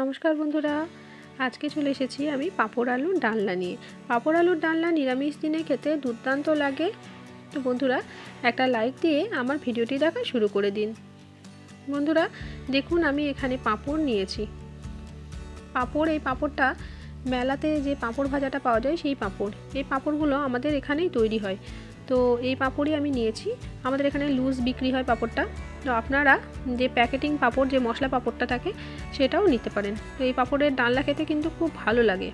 নমস্কার বন্ধুরা। আজকে চলে এসেছি আমি পাঁপড় আলুর ডালনা নিয়ে। পাঁপড় আলুর ডালনা নিরামিষ দিনে খেতে দুর্দান্ত লাগে। তো বন্ধুরা, একটা লাইক দিয়ে আমার ভিডিওটি দেখা শুরু করে দিন। বন্ধুরা, দেখুন আমি এখানে পাঁপড় নিয়েছি। পাঁপড়, এই পাঁপড়টা মেলাতে যে পাঁপড় ভাজাটা পাওয়া যায় সেই পাঁপড়। এই পাঁপড়গুলো আমাদের এখানেই তৈরি হয়। তো এই পাঁপড়ই আমি নিয়েছি। আমাদের এখানে লুজ বিক্রি হয় পাঁপড়টা। তো আপনারা যে প্যাকেটিং পাঁপড়, যে মশলা পাঁপড়টা থাকে, সেটাও নিতে পারেন। তো এই পাঁপড়ের ডালনা খেতে কিন্তু খুব ভালো লাগে।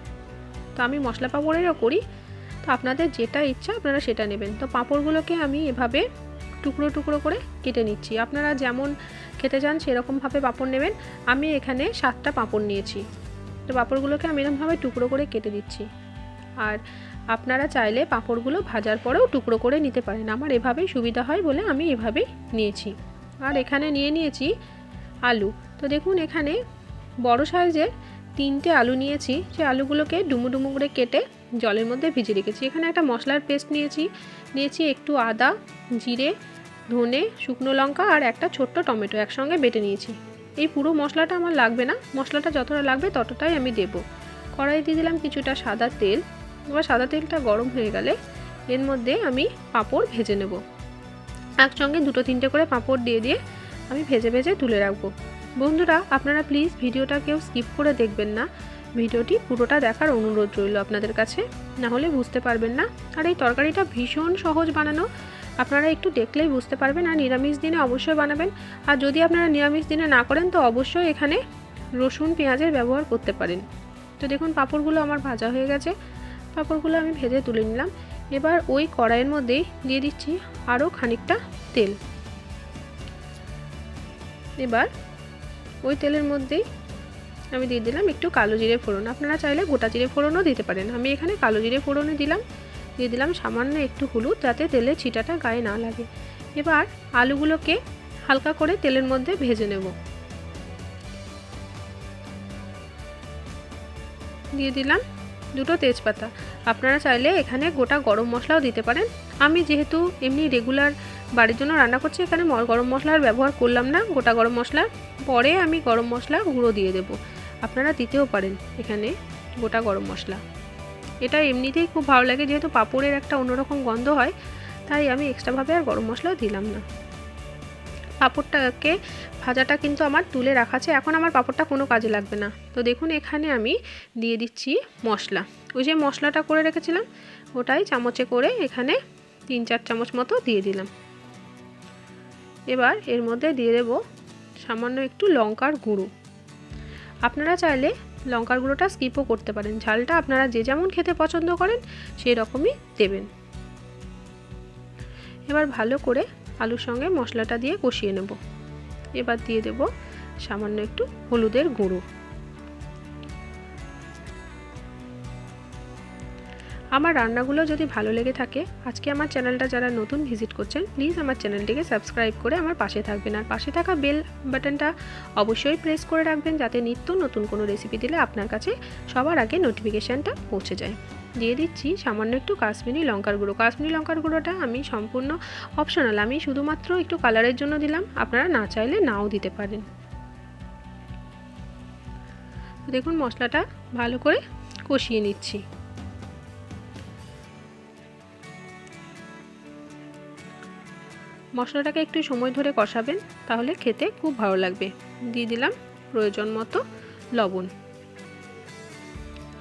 তো আমি মশলা পাঁপড়েরও করি। তো আপনাদের যেটা ইচ্ছা, আপনারা সেটা নেবেন। তো পাঁপড়গুলোকে আমি এভাবে টুকরো টুকরো করে কেটে নিচ্ছি। আপনারা যেমন খেতে চান, সেরকমভাবে পাঁপড় নেবেন। আমি এখানে সাতটা পাঁপড় নিয়েছি। তো পাঁপড়গুলোকে আমি এরকমভাবে টুকরো করে কেটে দিচ্ছি। আর আপনারা চাইলে পাঁপড়গুলো ভাজার পরেও টুকরো করে নিতে পারেন। আমার এভাবেই সুবিধা হয় বলে আমি এভাবেই নিয়েছি। আর এখানে নিয়ে নিয়েছি আলু। তো দেখুন, এখানে বড় সাইজের তিনটে আলু নিয়েছি। সে আলুগুলোকে ডুমু ডুমু করে কেটে জলের মধ্যে ভিজে রেখেছি। এখানে একটা মশলার পেস্ট নিয়েছি। নিয়েছি একটু আদা, জিরে, ধনে, শুকনো লঙ্কা আর একটা ছোট্ট টমেটো একসঙ্গে বেটে নিয়েছি। এই পুরো মশলাটা আমার লাগবে না। মশলাটা যতটা লাগবে ততটাই আমি দেব। কড়াই দিয়ে দিলাম কিছুটা সাদা তেল। এবার সাদা তেলটা গরম হয়ে গেলে এর মধ্যে আমি পাঁপড় ভেজে নেব। একসঙ্গে দুটো তিনটে করে পাঁপড় দিয়ে দিয়ে আমি ভেজে ভেজে তুলে রাখব। বন্ধুরা, আপনারা প্লিজ ভিডিওটা কেউ স্কিপ করে দেখবেন না। ভিডিওটি পুরোটা দেখার অনুরোধ রইল আপনাদের কাছে। না হলে বুঝতে পারবেন না। আর এই তরকারিটা ভীষণ সহজ বানানো। আপনারা একটু দেখলেই বুঝতে পারবেন আর নিরামিষ দিনে অবশ্যই বানাবেন। আর যদি আপনারা নিরামিষ দিনে না করেন, তো অবশ্যই এখানে রসুন, পেঁয়াজের ব্যবহার করতে পারেন। তো দেখুন, পাঁপড়গুলো আমার ভাজা হয়ে গেছে। পাঁপড়গুলো আমি ভেজে তুলে নিলাম। এবার ওই কড়াইয়ের মধ্যেই দিয়ে দিচ্ছি আরও খানিকটা তেল। এবার ওই তেলের মধ্যেই আমি দিয়ে দিলাম একটু কালো জিরে ফোড়ন। আপনারা চাইলে গোটা জিরে ফোড়নও দিতে পারেন। আমি এখানে কালো জিরে ফোড়নে দিলাম। দিয়ে দিলাম সামান্য একটু হলুদ যাতে তেলে ছিটাটা গায়ে না লাগে। এবার আলুগুলোকে হালকা করে তেলের মধ্যে ভেজে নেব। দিয়ে দিলাম দুটো তেজপাতা। আপনারা চাইলে এখানে গোটা গরম মশলাও দিতে পারেন। আমি যেহেতু এমনি রেগুলার বাড়ির জন্য রান্না করছি, এখানে গরম মশলার ব্যবহার করলাম না, গোটা গরম মশলা। পরে আমি গরম মশলা গুঁড়ো দিয়ে দেব। আপনারা দিতেও পারেন এখানে গোটা গরম মশলা। এটা এমনিতেই খুব ভালো লাগে, যেহেতু পাঁপড়ের একটা অন্যরকম গন্ধ হয়, তাই আমি এক্সট্রাভাবে আর গরম মশলা দিলাম না। পাঁপড়টাকে ভাজাটা কিন্তু আমার তুলে রাখা আছে। এখন আমার পাঁপড়টা কোনো কাজে লাগবে না। তো দেখুন, এখানে আমি দিয়ে দিচ্ছি মশলা। ওই যে মশলাটা করে রেখেছিলাম, ওটাই চামচে করে এখানে তিন চার চামচ মতো দিয়ে দিলাম। এবার এর মধ্যে দিয়ে দেব সামান্য একটু লঙ্কার গুঁড়ো। আপনারা চাইলে লঙ্কার গুঁড়োটা স্কিপও করতে পারেন। ঝালটা আপনারা যে যেমন খেতে পছন্দ করেন সেই রকমই দেবেন। এবার ভালো করে আলুর সঙ্গে মশলাটা দিয়ে কষিয়ে নেব। এবার দিয়ে দেব সামান্য একটু হলুদের গুঁড়ো। আমার রান্নাগুলো যদি ভালো লেগে থাকে, আজকে আমার চ্যানেলটা যারা নতুন ভিজিট করছেন, প্লিজ আমার চ্যানেলটিকে সাবস্ক্রাইব করে আমার পাশে থাকবেন। আর পাশে থাকা বেল বাটনটা অবশ্যই প্রেস করে রাখবেন, যাতে নিত্য নতুন কোনো রেসিপি দিলে আপনার কাছে সবার আগে নোটিফিকেশানটা পৌঁছে যায়। দিয়ে দিচ্ছি সামান্য একটু কাশ্মীরি লঙ্কার গুঁড়ো। কাশ্মীরি লঙ্কার গুঁড়োটা আমি সম্পূর্ণ অপশনাল আমি শুধুমাত্র একটু কালারের জন্য দিলাম। আপনারা না চাইলে নাও দিতে পারেন। দেখুন মশলাটা ভালো করে কষিয়ে নিচ্ছি। মশলাটাকে একটু সময় ধরে কষাবেন, তাহলে খেতে খুব ভালো লাগবে। দিয়ে দিলাম প্রয়োজন মতো লবণ।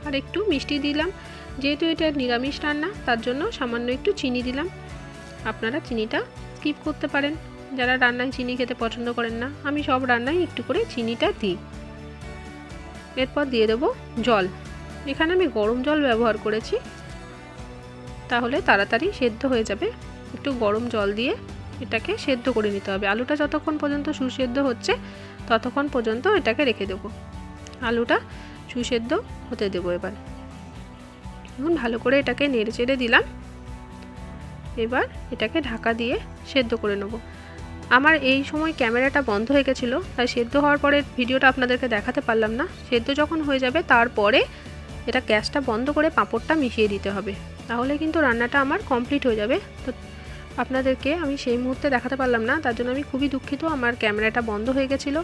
আর একটু মিষ্টি দিলাম। যেহেতু এটা নিরামিষ রান্না, তার জন্য সামান্য একটু চিনি দিলাম। আপনারা চিনিটা স্কিপ করতে পারেন। যারা রান্নায় চিনি খেতে পছন্দ করেন না, আমি সব রান্নায় একটু করে চিনিটা দিই। এরপর দিয়ে দেবো জল। এখানে আমি গরম জল ব্যবহার করেছি। তাহলে তাড়াতাড়ি সেদ্ধ হয়ে যাবে। একটু গরম জল দিয়ে এটাকে সেদ্ধ করে নিতে হবে। আলুটা যতক্ষণ পর্যন্ত সুসেদ্ধ হচ্ছে, ততক্ষণ পর্যন্ত এটাকে রেখে দেবো। আলুটা সুসেদ্ধ হতে দেবো এবার। এখন ভালো করে এটাকে নেড়ে চেড়ে দিলাম। এবার এটাকে ঢাকা দিয়ে সেদ্ধ করে নেব। আমার এই সময় ক্যামেরাটা বন্ধ হয়ে গেছিল, তাই সেদ্ধ হওয়ার পরে ভিডিওটা আপনাদেরকে দেখাতে পারলাম না। সেদ্ধ যখন হয়ে যাবে, তারপরে এটা গ্যাসটা বন্ধ করে পাঁপড়টা মিশিয়ে দিতে হবে। তাহলে কিন্তু রান্নাটা আমার কমপ্লিট হয়ে যাবে। তো আপনাদেরকে আমি সেই মুহূর্তে দেখাতে পারলাম না, তার জন্য আমি খুবই দুঃখিত, আমার ক্যামেরাটা বন্ধ হয়ে গেছিল।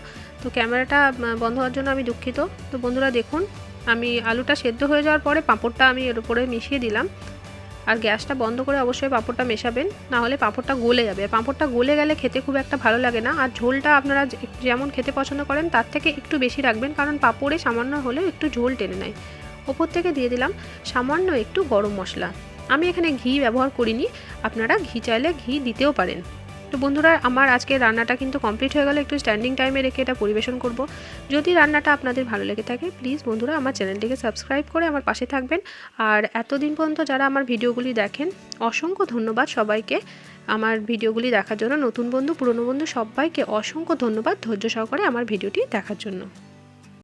তো ক্যামেরাটা বন্ধ হওয়ার জন্য আমি দুঃখিত। তো বন্ধুরা দেখুন আমি আলুটা সেদ্ধ হয়ে যাওয়ার পরে পাঁপড়টা আমি এর উপরে মিশিয়ে দিলাম। আর গ্যাসটা বন্ধ করে অবশ্যই পাঁপড়টা মেশাবেন, না হলে পাঁপড়টা গলে যাবে। পাঁপড়টা গলে গেলে খেতে খুব একটা ভালো লাগে না। আর ঝোলটা আপনারা যেমন খেতে পছন্দ করেন, তার থেকে একটু বেশি রাখবেন, কারণ পাঁপড়ে সামান্য হলেও একটু ঝোল টেনে নেয়। ওপর থেকে দিয়ে দিলাম সামান্য একটু গরম মশলা। আমি এখানে ঘি ব্যবহার করিনি, আপনারা ঘি চাইলে ঘি দিতেও পারেন। তো বন্ধুরা, আমার আজকে রান্নাটা কিন্তু কমপ্লিট হয়ে গেলে। একটু স্ট্যান্ডিং টাইমে রেখে এটা পরিবেশন করব। যদি রান্নাটা আপনাদের ভালো লেগে থাকে প্লিজ বন্ধুরা, আমার চ্যানেলটিকে সাবস্ক্রাইব করে আমার পাশে থাকবেন। আর এতদিন পর্যন্ত যারা আমার ভিডিওগুলি দেখেন, অসংখ্য ধন্যবাদ সবাইকে। আমার ভিডিওগুলি দেখার জন্য নতুন বন্ধু, পুরনো বন্ধু, সবাইকে অসংখ্য ধন্যবাদ ধৈর্য সহকারে আমার ভিডিওটি দেখার জন্য।